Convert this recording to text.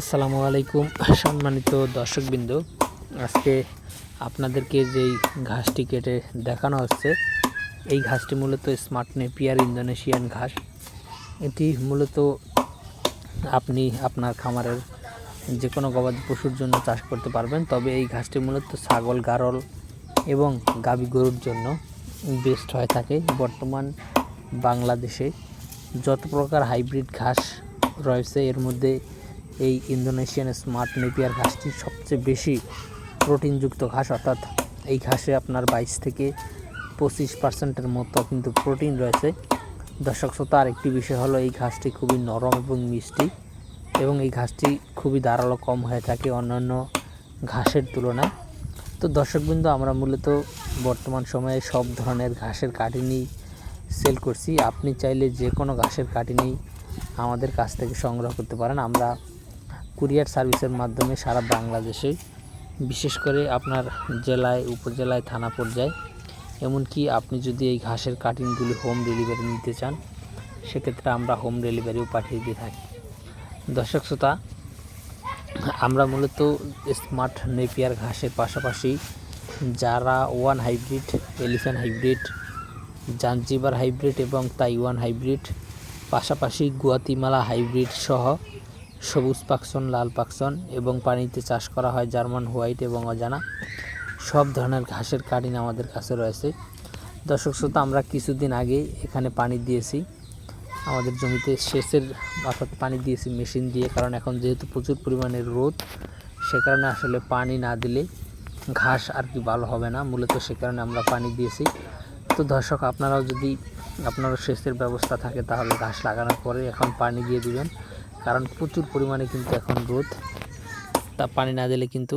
আসসালামু আলাইকুম, সম্মানিত দর্শকবৃন্দ। আজকে আপনাদেরকে যেই ঘাসটি কেটে দেখানো হচ্ছে, এই ঘাসটি মূলত স্মার্ট নেপিয়ার ইন্দোনেশিয়ান ঘাস। এটি মূলত আপনি আপনার খামারের যে কোনো গবাদি পশুর জন্য চাষ করতে পারবেন, তবে এই ঘাসটি মূলত ছাগল, গারল এবং গাভী গরুর জন্য বেস্ট হয়ে থাকে। বর্তমান বাংলাদেশে যত প্রকার হাইব্রিড ঘাস রয়েছে, এর মধ্যে এই ইন্দোনেশিয়ান স্মার্ট নেপিয়ার ঘাসটি সবচেয়ে বেশি প্রোটিনযুক্ত ঘাস, অর্থাৎ এই ঘাসে আপনার বাইশ থেকে পঁচিশ পার্সেন্টের মতো কিন্তু প্রোটিন রয়েছে। দর্শক শ্রোতা, আরেকটি বিষয় হলো এই ঘাসটি খুবই নরম এবং মিষ্টি এবং এই ঘাসটি খুবই ধারালো কম হয়ে থাকে অন্যান্য ঘাসের তুলনায়। তো দর্শকবৃন্দ আমরা মূলত বর্তমান সময়ে সব ধরনের ঘাসের কাটিনি সেল করছি। আপনি চাইলে যে কোনো ঘাসের কাটিনি আমাদের কাছ থেকে সংগ্রহ করতে পারেন। আমরা কুরিয়ার সার্ভিসের মাধ্যমে সারা বাংলাদেশে, বিশেষ করে আপনার জেলায়, উপজেলায়, থানা পর্যায়ে। এমনকি আপনি যদি এই ঘাসের কাটিংগুলি হোম ডেলিভারি নিতে চান, সেক্ষেত্রে আমরা হোম ডেলিভারিও পাঠিয়ে দিয়ে থাকি। দর্শক শ্রোতা, আমরা মূলত স্মার্ট নেপিয়ার ঘাসের পাশাপাশি যারা one hybrid elephant hybrid Zanzibar hybrid এবং তাইওয়ান হাইব্রিড পাশাপাশি গুয়াতিমালা হাইব্রিড সহ সবুজ পাকসন লাল পাকসন এবং পানিতে চাষ করা হয় জার্মান, হোয়াইট এবং অজানা। সব ধরনের ঘাসের কাটিন আমাদের কাছে রয়েছে। দর্শক শ্রোতা, আমরা কিছুদিন আগে এখানে পানি দিয়েছি। আমাদের জমিতে সেচের অর্থাৎ পানি দিয়েছি, মেশিন দিয়ে, কারণ এখন যেহেতু প্রচুর পরিমাণে রোদ, সে কারণে আসলে পানি না দিলে ঘাস আর কি ভালো হবে না। মূলত সে কারণে আমরা পানি দিয়েছি। তো দর্শক, আপনারাও যদি, আপনারও সেচের ব্যবস্থা থাকে তাহলে ঘাস লাগানোর পরে এখন পানি দিয়ে দিবেন। কারণ প্রচুর পরিমাণে কিন্তু এখন রোদ। তা পানি না দিলে কিন্তু